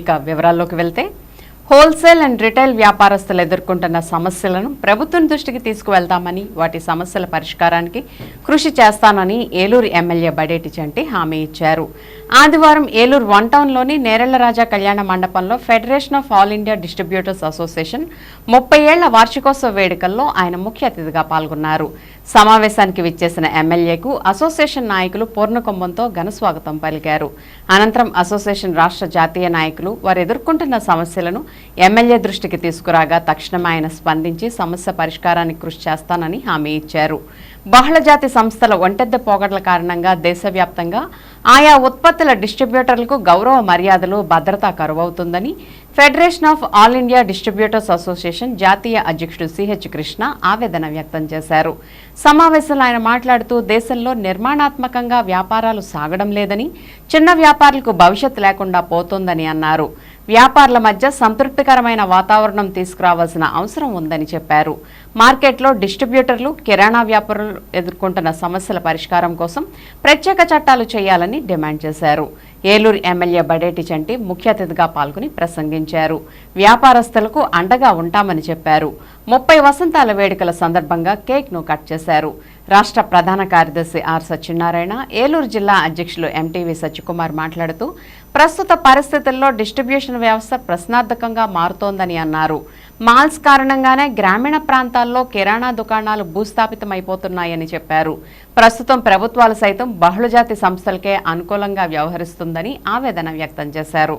ఇక వివరాల్లోకి వెళ్తే హోల్సేల్ అండ్ రిటైల్ వ్యాపారస్తులు ఎదుర్కొంటున్న సమస్యలను ప్రభుత్వం దృష్టికి తీసుకువెళ్తామని వాటి సమస్యల పరిష్కారానికి కృషి చేస్తానని ఏలూరు ఎమ్మెల్యే బడేటి చంటి హామీ ఇచ్చారు. ఆదివారం ఏలూరు వన్ టౌన్లోని నేరెళ్ళరాజా కళ్యాణ మండపంలో federation of all India distributors association ముప్పై ఏళ్ళ వార్షికోత్సవ వేడుకల్లో ఆయన ముఖ్య అతిథిగా పాల్గొన్నారు. సమావేశానికి విచ్చేసిన ఎమ్మెల్యేకు అసోసియేషన్ నాయకులు పూర్ణకుంభంతో ఘనస్వాగతం పలికారు. అనంతరం అసోసియేషన్ రాష్ట్ర జాతీయ నాయకులు వారు ఎదుర్కొంటున్న సమస్యలను ఎమ్మెల్యే దృష్టికి తీసుకురాగా తక్షణం ఆయన స్పందించి సమస్య పరిష్కారానికి కృషి చేస్తానని హామీ ఇచ్చారు. బహుళజాతి సంస్థల ఒంటెద్ద పోగడల కారణంగా దేశవ్యాప్తంగా ఆయా ఉత్పత్తుల డిస్ట్రిబ్యూటర్లకు గౌరవ మర్యాదలు భద్రత కరువవుతుందని federation of all India distributors association జాతీయ అధ్యక్షుడు సిహెచ్ కృష్ణ ఆవేదన వ్యక్తం చేశారు. సమావేశంలో ఆయన మాట్లాడుతూ దేశంలో నిర్మాణాత్మకంగా వ్యాపారాలు సాగడం లేదని చిన్న వ్యాపారులకు భవిష్యత్ లేకుండా పోతోందని అన్నారు. వ్యాపారుల మధ్య సంతృప్తికరమైన వాతావరణం తీసుకురావాల్సిన అవసరం ఉందని చెప్పారు. మార్కెట్లో డిస్ట్రిబ్యూటర్లు కిరాణా వ్యాపారులు ఎదుర్కొంటున్న సమస్యల పరిష్కారం కోసం ప్రత్యేక చట్టాలు చేయాలని డిమాండ్ చేశారు. ఏలూరు ఎమ్మెల్యే బడేటి చంటి ముఖ్య అతిథిగా పాల్గొని ప్రసంగించారు. వ్యాపారస్తులకు అండగా ఉంటామని చెప్పారు. ముప్పై వసంతాల వేడుకల సందర్భంగా కేక్ను కట్ చేశారు. రాష్ట్ర ప్రధాన కార్యదర్శి ఆర్ సత్యనారాయణ ఏలూరు జిల్లా అధ్యక్షులు ఎంటీవీ సత్యకుమార్ మాట్లాడుతూ ప్రస్తుత పరిస్థితుల్లో డిస్ట్రిబ్యూషన్ వ్యవస్థ ప్రశ్నార్థకంగా మారుతోందని అన్నారు. మాల్స్ కారణంగానే గ్రామీణ ప్రాంతాల్లో కిరాణా దుకాణాలు భూస్థాపితమైపోతున్నాయని చెప్పారు. ప్రస్తుతం ప్రభుత్వాలు సైతం బహుళజాతి సంస్థలకే అనుకూలంగా వ్యవహరిస్తుందని ఆవేదన వ్యక్తం చేశారు.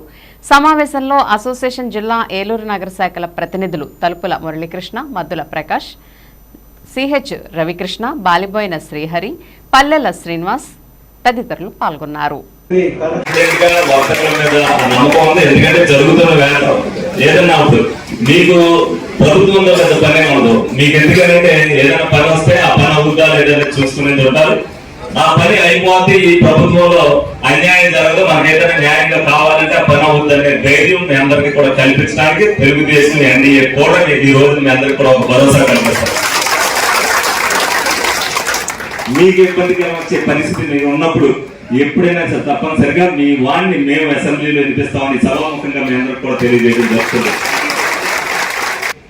సమావేశంలో అసోసియేషన్ జిల్లా ఏలూరు నగర శాఖల ప్రతినిధులు తలుపుల మురళీకృష్ణ మద్దుల ప్రకాష్ సిహెచ్ రవికృష్ణ బాలిబోయిన శ్రీహరి పల్లెల శ్రీనివాస్ తదితరులు పాల్గొన్నారు. వర్తకుల మీద నమ్మకం ఉంది. ఎందుకంటే జరుగుతున్న వేట ఏదన్నా అప్పుడు మీకు ప్రభుత్వంలో పెద్ద పని ఉండదు. మీకు ఎందుకంటే ఏదైనా పని వస్తే ఆ పని అవుతుందా లేదని చూసుకునేది ఉంటారు ఆ పని అయిపోతే ఈ ప్రభుత్వంలో అన్యాయం జరగదు. మనకి ఏదైనా న్యాయంగా కావాలంటే ఆ పని అవుతుందనే ధైర్యం మీ అందరికీ కూడా కల్పించడానికి తెలుగుదేశం ఎన్డీఏ కూడా ఈ రోజు మీ అందరికీ కూడా ఒక భరోసా కల్పిస్తారు మీకు ఇబ్బందికరం వచ్చే పరిస్థితి నేను ఉన్నప్పుడు ఎప్పుడైనా సరే తప్పనిసరిగా మీ వాడిని మేము అసెంబ్లీలో వినిపిస్తామని సభాముఖంగా మీ అందరికి కూడా తెలియజేయడం జరుగుతుంది.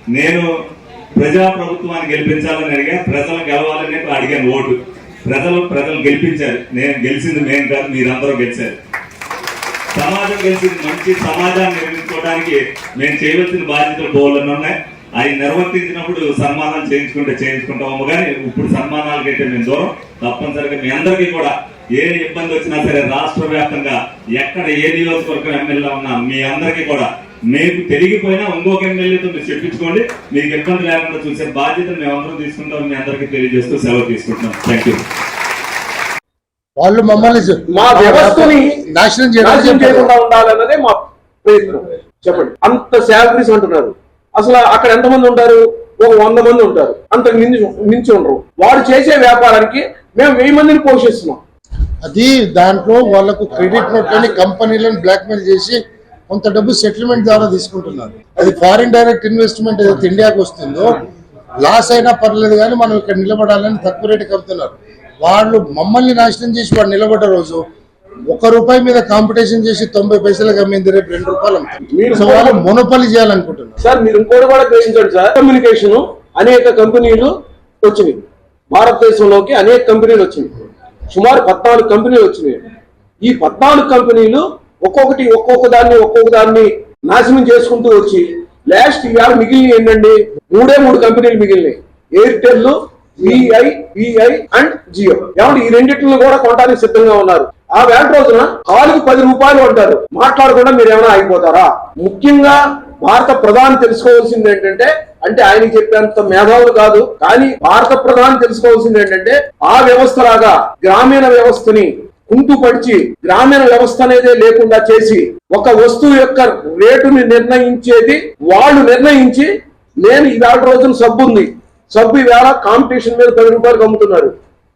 నేను ప్రజా ప్రభుత్వాన్ని గెలిపించాలని అడిగా ప్రజలు గెలవాలని అడిగాను ఓటు. ప్రజలు ప్రజలు గెలిపించారు. నేను గెలిచింది మేము కాదు మీరందరూ గెలిచారు. సమాజం గెలిచింది మంచి సమాజాన్ని నిర్మించుకోవడానికి మేము చేయవలసిన బాధ్యతలు బోళ్ళని ఉన్నాయి అవి నిర్వర్తించినప్పుడు సన్మానాలు చేయించుకుంటే చేయించుకుంటాము కానీ ఇప్పుడు సన్మానాలకైతే మేము దూరం. తప్పనిసరిగా మీ అందరికీ కూడా ఏ ఇబ్బంది వచ్చినా సరే రాష్ట్ర వ్యాప్తంగా ఎక్కడ ఏ నియోజకవర్గం ఎమ్మెల్యే ఉన్నా మీ అందరికీ కూడా మీకు తెలియకపోయినా ఇంకొక ఎమ్మెల్యేతో మీరు చెప్పించుకోండి. మీకు ఇబ్బంది లేకుండా చూసే బాధ్యత మేము అందరం తీసుకుంటాం మీ అందరికీ తెలియజేస్తూ సెలవు తీసుకుంటున్నాం. థ్యాంక్ యూ వాళ్ళు మమ్మల్ని మా వ్యవస్థని నాశనం. చేయకుండా ఉండాలన్నదే మా ప్రయత్నం. చెప్పండి. అంత శాలరీస్ అంటున్నారు. అసలు అక్కడ ఎంతమంది ఉంటారు? ఒక వంద మంది ఉంటారు. అంత మించి మించి ఉండరు. వాడు చేసే వ్యాపారానికి మేము వెయ్యి మందిని పోషిస్తున్నాం. అది దాంట్లో వాళ్ళకు క్రెడిట్ నోట్లని కంపెనీలను బ్లాక్మెయిల్ చేసి కొంత డబ్బు సెటిల్మెంట్ ద్వారా తీసుకుంటున్నారు. అది ఫారిన్ డైరెక్ట్ ఇన్వెస్ట్మెంట్ ఏదైతే ఇండియాకి వస్తుందో లాస్ అయినా పర్లేదు కానీ మనం ఇక్కడ నిలబడాలని తక్కువ రేటుకి అమ్ముతున్నారు. వాళ్ళు మమ్మల్ని నాశనం చేసి వాడు నిలబడ్డ రోజు ఒక రూపాయి మీద కాంపిటీషన్ చేసి తొంభై పైసలకు అమ్మింది రేపు రెండు రూపాయలు మీరు సో వాళ్ళు మొనపలి చేయాలనుకుంటున్నారు. సార్ మీరు ఇంకోటి కూడా గ్రహించండి సార్. కమ్యూనికేషన్ అనేక కంపెనీలు వచ్చినాయి. భారతదేశంలోకి అనేక కంపెనీలు వచ్చినాయి. సుమారు పద్నాలుగు కంపెనీలు వచ్చినాయి. ఈ పద్నాలుగు కంపెనీలు ఒక్కొక్కటి ఒక్కొక్క దాన్ని ఒక్కొక్క దాన్ని నాశనం చేసుకుంటూ వచ్చి లాస్ట్ ఇవాళ మిగిలిన ఏంటండి? మూడే మూడు కంపెనీలు మిగిలినాయి. Airtel VI VI and Jio ఏమంటే ఈ రెండింటిని కూడా కొనడానికి సిద్ధంగా ఉన్నారు. ఆ వేట రోజున కాలుకి పది రూపాయలు అంటారు. మాట్లాడకుండా మీరు ఏమైనా ఆగిపోతారా? ముఖ్యంగా భారత ప్రధాని తెలుసుకోవాల్సింది ఏంటంటే అంటే ఆయనకి చెప్పేంత మేధావులు కాదు కానీ భారత ప్రధాని తెలుసుకోవాల్సింది ఏంటంటే ఆ వ్యవస్థ లాగా గ్రామీణ వ్యవస్థని కుంటుపడిచి గ్రామీణ వ్యవస్థ అనేదే లేకుండా చేసి ఒక వస్తువు యొక్క రేటుని నిర్ణయించేది వాళ్ళు నిర్ణయించి నేను ఇవాళ రోజున సబ్బు ఉంది సబ్బు ఈవేళ కాంపిటీషన్ మీద పది రూపాయలకు అమ్ముతున్నారు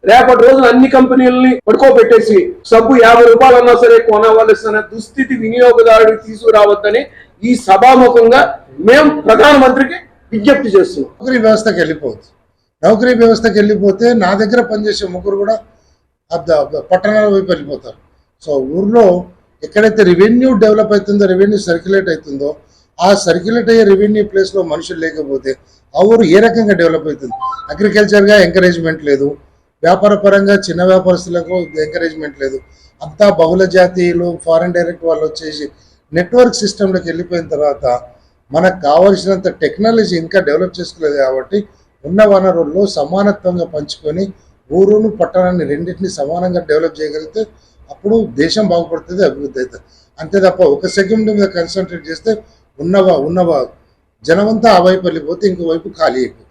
రేపటి రోజున అన్ని కంపెనీలని పడుకోబెట్టేసి సబ్బు యాభై రూపాయలు అన్నా సరే కొనవలసిన దుస్థితి వినియోగదారుడికి తీసుకురావద్దని ఈ సభాముఖంగా మేము ప్రధానమంత్రికి విజ్ఞప్తి చేస్తున్నాం. నౌకరీ వ్యవస్థకి వెళ్ళిపోవచ్చు నౌకరీ వ్యవస్థకి వెళ్ళిపోతే నా దగ్గర పనిచేసే ముగ్గురు కూడా పట్టణాల వైపు వెళ్ళిపోతారు. సో ఊర్లో ఎక్కడైతే రెవెన్యూ డెవలప్ అవుతుందో రెవెన్యూ సర్క్యులేట్ అవుతుందో ఆ సర్క్యులేట్ అయ్యే రెవెన్యూ ప్లేస్లో మనుషులు లేకపోతే ఆ ఊరు ఏ రకంగా డెవలప్ అవుతుంది? అగ్రికల్చర్గా ఎంకరేజ్మెంట్ లేదు. వ్యాపార పరంగా చిన్న వ్యాపారస్తులకు ఎంకరేజ్మెంట్ లేదు. అంతా బహుళ జాతీయులు ఫారెన్ డైరెక్ట్ వాళ్ళు వచ్చేసి నెట్వర్క్ సిస్టంలోకి వెళ్ళిపోయిన తర్వాత మనకు కావాల్సినంత టెక్నాలజీ ఇంకా డెవలప్ చేసుకోలేదు కాబట్టి ఉన్న వనరుల్లో సమానత్వంగా పంచుకొని ఊరును పట్టణాన్ని రెండింటిని సమానంగా డెవలప్ చేయగలిగితే అప్పుడు దేశం బాగుపడుతుంది అభివృద్ధి అవుతుంది. అంతే తప్ప ఒక సెకండ్ మీద కన్సన్ట్రేట్ చేస్తే ఉన్నవా ఉన్నవా జనమంతా ఆ వైపు వెళ్ళిపోతే ఇంకో వైపు ఖాళీ అయిపోతుంది.